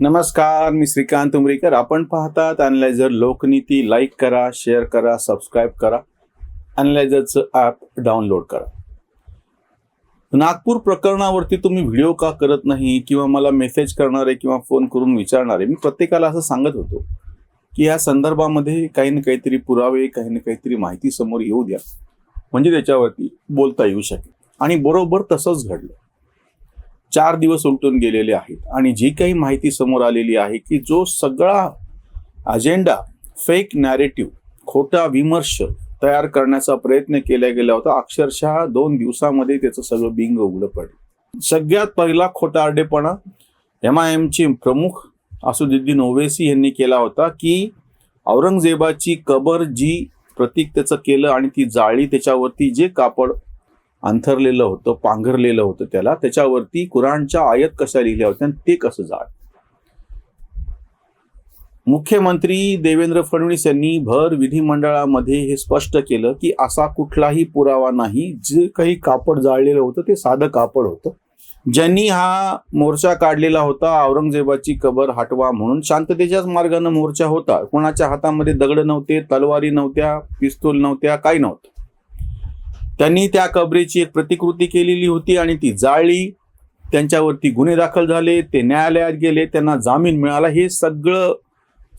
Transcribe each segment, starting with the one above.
नमस्कार मी श्रीकांत उमरीकर. आपण पाहतात अनलायझर लोकनीती. लाईक करा शेअर करा सबस्क्राईब करा. अनलायझरचं ॲप डाउनलोड करा. नागपूर प्रकरणावरती तुम्ही व्हिडिओ का करत नाही किंवा मला मेसेज करणारे किंवा फोन करून विचारणारे मी प्रत्येकाला असं सांगत होतो की या संदर्भामध्ये काही ना काहीतरी पुरावे काही ना काहीतरी माहिती समोर येऊ द्या. म्हणजे त्याच्यावरती बोलता येऊ शकेल. आणि बरोबर तसंच घडलं. चार दिवस उलटून गेलेले आहेत. आणि जी काही माहिती समोर आलेली आहे की जो सगळा अजेंडा फेक नॅरेटिव्ह खोटा विमर्श तयार करण्याचा प्रयत्न केला गेला होता अक्षरशः दोन दिवसामध्ये त्याचं सगळं बिंग उघडं पडलं. सगळ्यात पहिला खोटा आरडेपणा एम आय एमचे प्रमुख असुद्दीन ओवेसी यांनी केला होता की औरंगजेबाची कबर जी प्रतीक त्याचं केलं आणि ती जाळी त्याच्यावरती जे कापड अंथरलेलं होतं पांघरलेलं होतं त्याला. त्याच्यावरती कुराणच्या आयत कशा लिहिल्या होत्या आणि ते कसं जाड मुख्यमंत्री देवेंद्र फडणवीस यांनी भर विधिमंडळामध्ये हे स्पष्ट केलं की असा कुठलाही पुरावा नाही. जे काही कापड जाळलेलं होतं ते साधं कापड होतं. ज्यांनी हा मोर्चा काढलेला होता औरंगजेबाची कबर हटवा म्हणून शांततेच्याच मार्गानं मोर्चा होता. कोणाच्या हातामध्ये दगड नव्हते तलवारी नव्हत्या पिस्तूल नव्हत्या काही नव्हतं. त्यांनी त्या कबरेची एक प्रतिकृती केलेली होती आणि ती जाळली. त्यांच्यावरती गुन्हे दाखल झाले ते न्यायालयात गेले त्यांना जामीन मिळाला. हे सगळं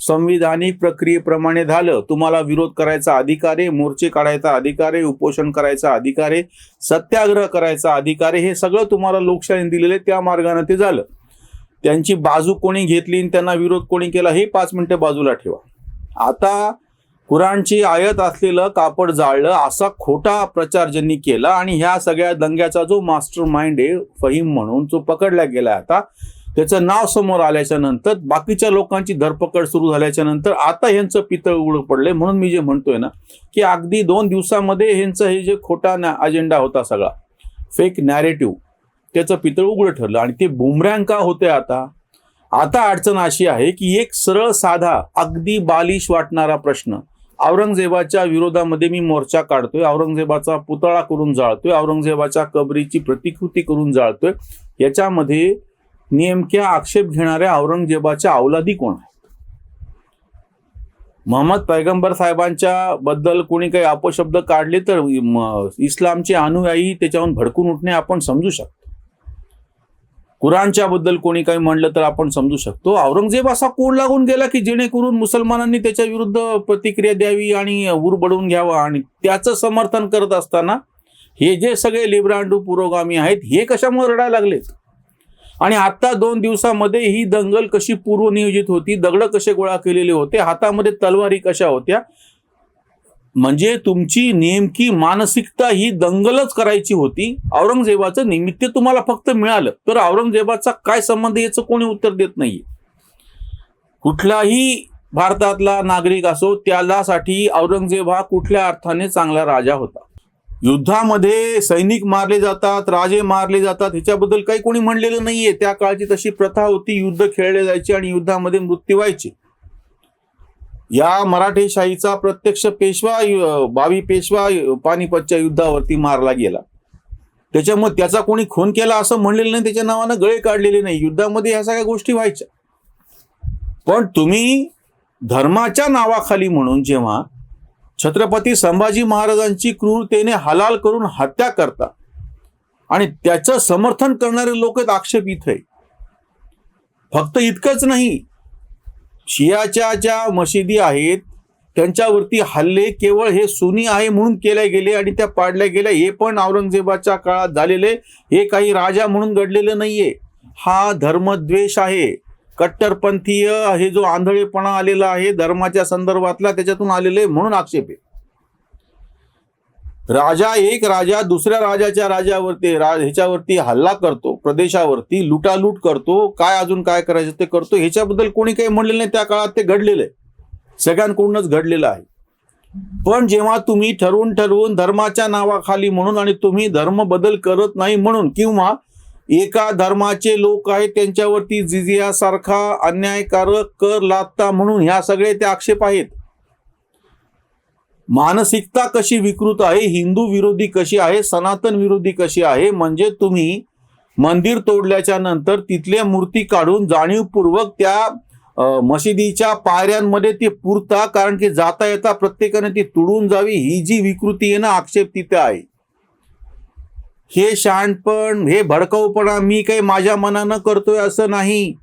संविधानिक प्रक्रियेप्रमाणे झालं. तुम्हाला विरोध करायचा अधिकार आहे मोर्चे काढायचा अधिकार आहे उपोषण करायचा अधिकार आहे सत्याग्रह करायचा अधिकार आहे हे सगळं तुम्हाला लोकशाहीने दिलेलं त्या मार्गाने ते झालं. त्यांची बाजू कोणी घेतली आणि त्यांना विरोध कोणी केला हे पाच मिनिटं बाजूला ठेवा. आता कुराणची आयत असलेलं कापड जाळलं असा खोटा प्रचार ज्यांनी केला आणि ह्या सगळ्या दंग्याचा जो मास्टर माइंड आहे फहीम म्हणून जो पकडला गेला आता. त्याचं नाव समोर आल्याच्यानंतर बाकीच्या लोकांची धरपकड सुरू झाल्याच्यानंतर आता ह्यांचं पितळ उघड पडलंय म्हणून मी जे म्हणतोय ना की अगदी दोन दिवसामध्ये ह्यांचं हे जे खोटा अजेंडा होता सगळा फेक नॅरेटिव्ह त्याचं पितळ उघडं ठरलं. आणि ते बुमरँग का होते आता? आता अडचण अशी आहे की एक सरळ साधा अगदी बालिश वाटणारा प्रश्न औरंगजेबाच्या विरोधामध्ये मी मोर्चा काढतोय औरंगजेबाचा पुतळा करून जाळतोय औरंगजेबाच्या कबरीची प्रतिकृती करून जाळतोय. याच्यामध्ये नेमक्या आक्षेप घेणाऱ्या औरंगजेबाच्या अवलादी कोण आहेत? मोहम्मद पैगंबर साहेबांच्या बद्दल कोणी काही अपशब्द काढले तर इस्लामचे अनुयायी त्याच्याहून भडकून उठणे आपण समजू शकतो. कुराणच्या बद्दल कोणी काही म्हणलं तर आपण समजू शकतो. औरंगजेब असा कोण लागून गेला की जेणेकरून मुसलमानांनी त्याच्या विरुद्ध प्रतिक्रिया द्यावी आणि उर बडवून घ्यावा आणि त्याचं समर्थन करत असताना हे जे सगळे लिब्रांडू पुरोगामी आहेत हे कशामुळे रडायला लागलेत? आणि आता दोन दिवसामध्ये ही दंगल कशी पूर्वनियोजित होती दगड कसे गोळा केलेले होते हातामध्ये तलवारी कशा होत्या म्हणजे तुमची नेमकी मानसिकता ही दंगलच करायची होती. औरंगजेबाचं निमित्त तुम्हाला फक्त मिळालं. तर औरंगजेबाचा काय संबंध याचं कोणी उत्तर देत नाहीये. कुठलाही भारतातला नागरिक असो त्यालासाठी औरंगजेब हा कुठल्या अर्थाने चांगला राजा होता. युद्धामध्ये सैनिक मारले जातात राजे मारले जातात ह्याच्याबद्दल काही कोणी म्हणलेलं नाहीये. त्या काळची तशी प्रथा होती युद्ध खेळले जायचे आणि युद्धामध्ये मृत्यू व्हायचे. या मराठेशाहीचा प्रत्यक्ष पेशवा बावी पेशवा पानिपतच्या युद्धावरती मारला गेला. त्याच्यामुळे त्याचा कोणी खून केला असं म्हणलेलं नाही त्याच्या नावानं गळे काढलेले नाही. युद्धामध्ये ह्या सगळ्या गोष्टी व्हायच्या. पण तुम्ही धर्माच्या नावाखाली म्हणून जेव्हा छत्रपती संभाजी महाराजांची क्रूरतेने हलाल करून हत्या करता आणि त्याचं समर्थन करणारे लोक आक्षेप इथे. फक्त इतकंच नाही शियाच्या ज्या मशिदी आहेत त्यांच्यावरती हल्ले केवळ हे सुनी आहे म्हणून केले गेले आणि त्या पाडल्या गेल्या. हे पण औरंगजेबाच्या काळात झालेले हे काही राजा म्हणून घडलेलं नाहीये. हा धर्मद्वेष आहे. कट्टरपंथीय हे जो आंधळेपणा आलेला आहे धर्माच्या संदर्भातला त्याच्यातून आलेले म्हणून आक्षेप आहे. राजा एक राजा दुसऱ्या राजाच्या राजावरती रा ह्याच्यावरती हल्ला करतो प्रदेशावरती लुटालूट करतो. काय अजून काय करायचं ते करतो. ह्याच्याबद्दल कोणी काही म्हणलेलं नाही. त्या काळात ते घडलेलं आहे. सगळ्यांकडूनच घडलेलं आहे. पण जेव्हा तुम्ही ठरवून ठरवून धर्माच्या नावाखाली म्हणून आणि तुम्ही धर्म बदल करत नाही म्हणून किंवा एका धर्माचे लोक आहेत त्यांच्यावरती जिजियासारखा अन्यायकारक कर लादता म्हणून ह्या सगळे ते आक्षेप आहेत. मानसिकता कशी विकृत आहे हिंदू विरोधी कशी आहे सनातन विरोधी कशी आहे म्हणजे तुम्ही मंदिर तोडल्याच्या नंतर तिथल्या मूर्ती काढून जाणीवपूर्वक त्या मशिदीच्या पायऱ्यांमध्ये ती पुरता कारण की जाता येता प्रत्येकाने ती तुडून जावी ही जी विकृती आहे ना आक्षेप तिथे आहे. हे शहाणपण हे भडकाऊपणा मी काही माझ्या मनानं करतोय असं नाही.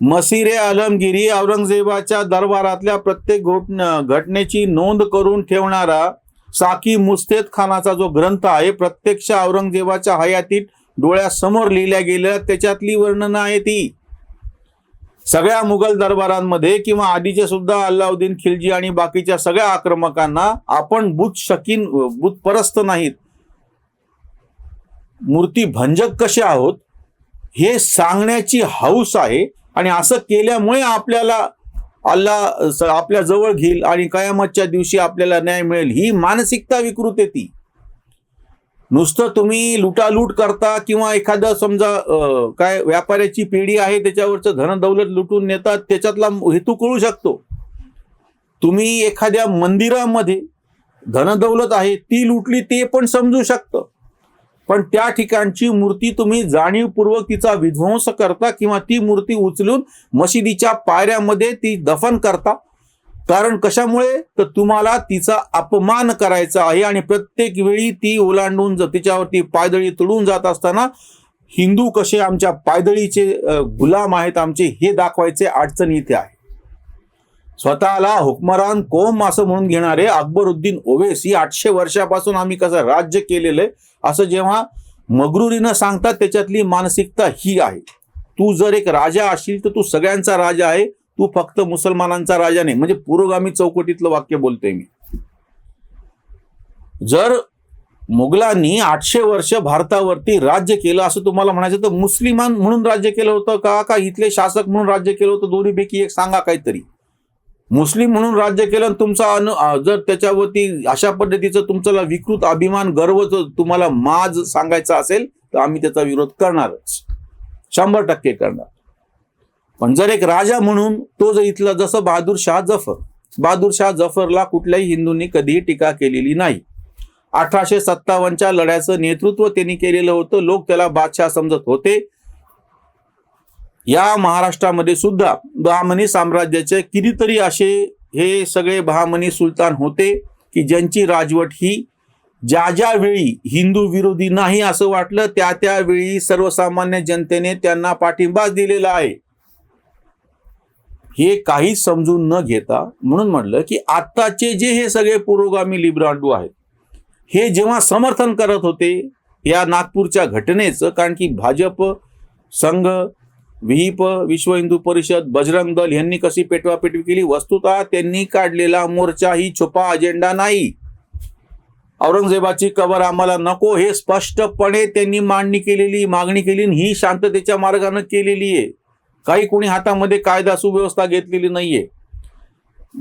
मसिरे आलमगिरी औरंगजेबाच्या दरबारातल्या प्रत्येक घोट घटनेची नोंद करून ठेवणारा साकी मुस्तेद खानाचा जो ग्रंथ आहे प्रत्यक्ष औरंगजेबाच्या हयातीत डोळ्यासमोर लिहिल्या गेलेल्या त्याच्यातली वर्णनं आहे ती. सगळ्या मुघल दरबारांमध्ये किंवा आधीचे सुद्धा अल्लाउद्दीन खिलजी आणि बाकीच्या सगळ्या आक्रमकांना आपण बुत शकीन बुतपरस्त नाहीत. मूर्ती भंजक कसे आहोत? हे सांगण्याची हौस आहे. आणि असं केल्यामुळे आपल्याला अल्लाह आपल्या जवळ घेईल आणि कयामतच्या दिवशी आपल्याला न्याय मिळेल. ही मानसिकता विकृत ती. नुसतं तुम्ही लुटालूट करता किंवा एखादं समजा काय व्यापाऱ्याची पिढी आहे त्याच्यावरचं धन दौलत लुटून नेतात त्याच्यातला हेतू कळू शकतो. तुम्ही एखाद्या मंदिरामध्ये धनदौलत आहे ती लुटली ते पण समजू शकतं. पण त्या ठिकाणची मूर्ती तुम्ही जाणीवपूर्वक तिचा विध्वंस करता किंवा ती मूर्ती उचलून मशिदीच्या पायऱ्यामध्ये ती दफन करता. कारण कशामुळे? तर तुम्हाला तिचा अपमान करायचा आहे आणि प्रत्येक वेळी ती ओलांडून तिच्यावरती पायदळी तुडून जात असताना हिंदू कसे आमच्या पायदळीचे गुलाम आहेत आमचे हे दाखवायचे अडचण इथे आहे. स्वतःला हुकमरान कोम असं म्हणून घेणारे अकबरुद्दीन ओवेसी आठशे वर्षापासून आम्ही कसं राज्य केलेलं आहे असं जेव्हा मगरुरीनं सांगतात त्याच्यातली मानसिकता ही आहे. तू जर एक राजा असशील तर तू सगळ्यांचा राजा आहे तू फक्त मुसलमानांचा राजा नाही. म्हणजे पुरोगामी चौकटीतलं वाक्य बोलतोय मी. जर मुघलांनी आठशे वर्ष भारतावरती राज्य केलं असं तुम्हाला म्हणायचं तर मुस्लिमान म्हणून राज्य केलं होतं का? का इथले शासक म्हणून राज्य केलं होतं? दोन्हीपैकी एक सांगा काहीतरी. मुस्लिम म्हणून राज्य केलं तुमचा अनु जर त्याच्यावरती अशा पद्धतीचं तुमचा विकृत अभिमान गर्व जर तुम्हाला माज सांगायचा असेल तर आम्ही त्याचा विरोध करणारच. शंभर टक्के करणार. पण जर एक राजा म्हणून तो जर इथला जसं बहादूर शाह जफर बहादूर शाह जफरला कुठल्याही हिंदूंनी कधीही टीका केलेली नाही. अठराशे सत्तावन्नच्या लढ्याचं नेतृत्व त्यांनी केलेलं होतं. लोक त्याला बादशाह समजत होते. या महाराष्ट्रामध्ये सुद्धा बहामनी साम्राज्याचे कितीतरी असे हे सगळे बहामनी सुलतान होते की ज्यांची राजवट ही ज्या ज्या वेळी हिंदू विरोधी नाही असं वाटलं त्या त्यावेळी सर्वसामान्य जनतेने त्यांना पाठिंबा दिलेला आहे. हे काही समजून न घेता म्हणून म्हटलं की आत्ताचे जे हे सगळे पुरोगामी लिब्रांडू आहेत हे जेव्हा समर्थन करत होते या नागपूरच्या घटनेचं कारण की भाजप संघ विहिप विश्व हिंदू परिषद बजरंग दल यांनी कशी पेटवापेटवी केली? वस्तुतः त्यांनी काढलेला मोर्चा ही छुपा अजेंडा नाही. औरंगजेबाची कबर आम्हाला नको हे स्पष्टपणे त्यांनी मांडणी केलेली मागणी केली आणि ही शांततेच्या मार्गाने केलेली आहे. काही कोणी हातामध्ये कायदा सुव्यवस्था घेतलेली नाहीये.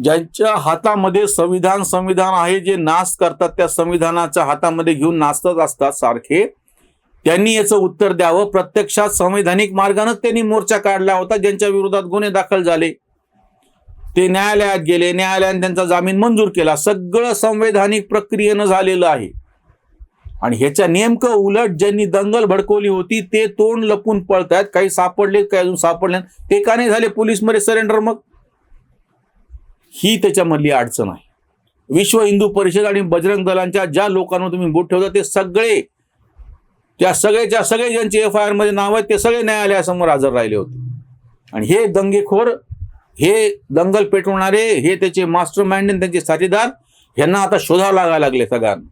ज्यांच्या हातामध्ये संविधान संविधान आहे जे नाश करतात त्या संविधानाच्या हातामध्ये घेऊन नाचतच असतात सारखे. त्यांनी याचं उत्तर द्यावं. प्रत्यक्षात संवैधानिक मार्गानं त्यांनी मोर्चा काढला होता ज्यांच्या विरोधात गुन्हे दाखल झाले. ते न्यायालयात गेले. न्यायालयाने त्यांचा जामीन मंजूर केला. सगळं संवैधानिक प्रक्रियेनं झालेलं आहे. आणि ह्याच्या नेमकं उलट ज्यांनी दंगल भडकवली होती ते तोंड लपून पळतायत. काही सापडले काही अजून सापडले ते का नाही झाले? पोलीसमध्ये सरेंडर मग? ही त्याच्यामधली अडचण आहे. विश्व हिंदू परिषद आणि बजरंग दलांच्या ज्या लोकांवर तुम्ही बोट ठेवता ते सगळे त्या सगळ्याच्या सगळे ज्यांचे एफ आय आरमध्ये नाव आहेत ते सगळे न्यायालयासमोर हजर राहिले होते. आणि हे दंगेखोर हे दंगल पेटवणारे हे त्याचे मास्टर माइंड आणि त्यांचे साथीदार यांना आता शोधावं लागायला लागले सगळ्यांना.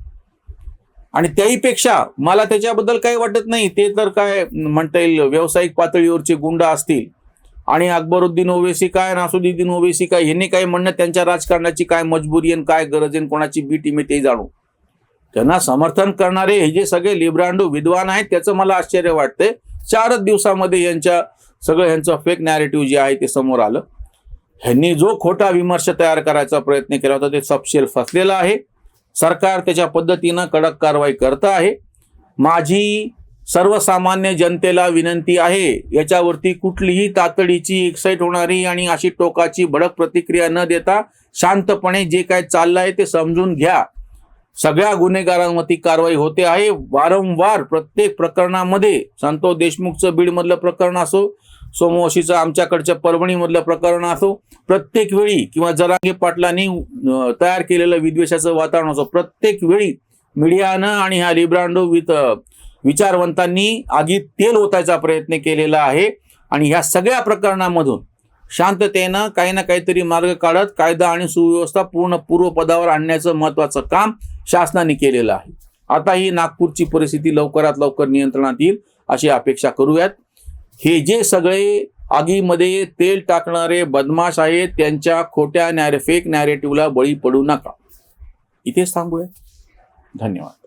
आणि त्याहीपेक्षा मला त्याच्याबद्दल काही वाटत नाही. ते तर काय म्हणता येईल व्यावसायिक पातळीवरचे गुंड असतील. आणि अकबरुद्दीन ओवेसी काय नासुद्दीन ओवेसी काय यांनी काय म्हणणं त्यांच्या राजकारणाची काय मजबुरी आणि काय गरज आहे कोणाची बी टीम आहे ते जाणू. त्यांना समर्थन करणारे हे जे सगळे लिब्रांडू विद्वान आहेत त्याचं मला आश्चर्य वाटतंय. चारच दिवसामध्ये यांच्या सगळं यांचं फेक नॅरेटिव्ह जे आहे ते समोर आलं. ह्यांनी जो खोटा विमर्श तयार करायचा प्रयत्न केला होता ते सपशेल फसलेला आहे. सरकार त्याच्या पद्धतीनं कडक कारवाई करत आहे. माझी सर्वसामान्य जनतेला विनंती आहे याच्यावरती कुठलीही तातडीची एक्साईट होणारी आणि अशी टोकाची भडक प्रतिक्रिया न देता शांतपणे जे काय चाललंय ते समजून घ्या. सगळ्या गुन्हेगारांवरती कारवाई होते आहे. वारंवार प्रत्येक प्रकरणामध्ये संतोष देशमुखचं बीडमधलं प्रकरण असो सोमवशीचं आमच्याकडच्या परभणीमधलं प्रकरण असो प्रत्येक वेळी किंवा जरांगे पाटलांनी तयार केलेलं विद्वेषाचं वातावरण असो प्रत्येक वेळी मीडियानं आणि ह्या लिब्रांडो विथ विचारवंतांनी आगीत तेल ओतायचा प्रयत्न केलेला आहे. आणि ह्या सगळ्या प्रकरणामधून शांततेनं काही ना काहीतरी मार्ग काढत कायदा आणि सुव्यवस्था पूर्ण पूर्वपदावर आणण्याचं महत्वाचं काम शासनाने केलेलं आहे. आता ही नागपूरची परिस्थिती लवकरात लवकर नियंत्रणात येईल अशी अपेक्षा करूयात. हे जे सगळे आगीमध्ये तेल टाकणारे बदमाश आहेत त्यांच्या खोट्या नॅरे फेक नॅरेटिव्हला बळी पडू नका. इथेच थांबूया. धन्यवाद.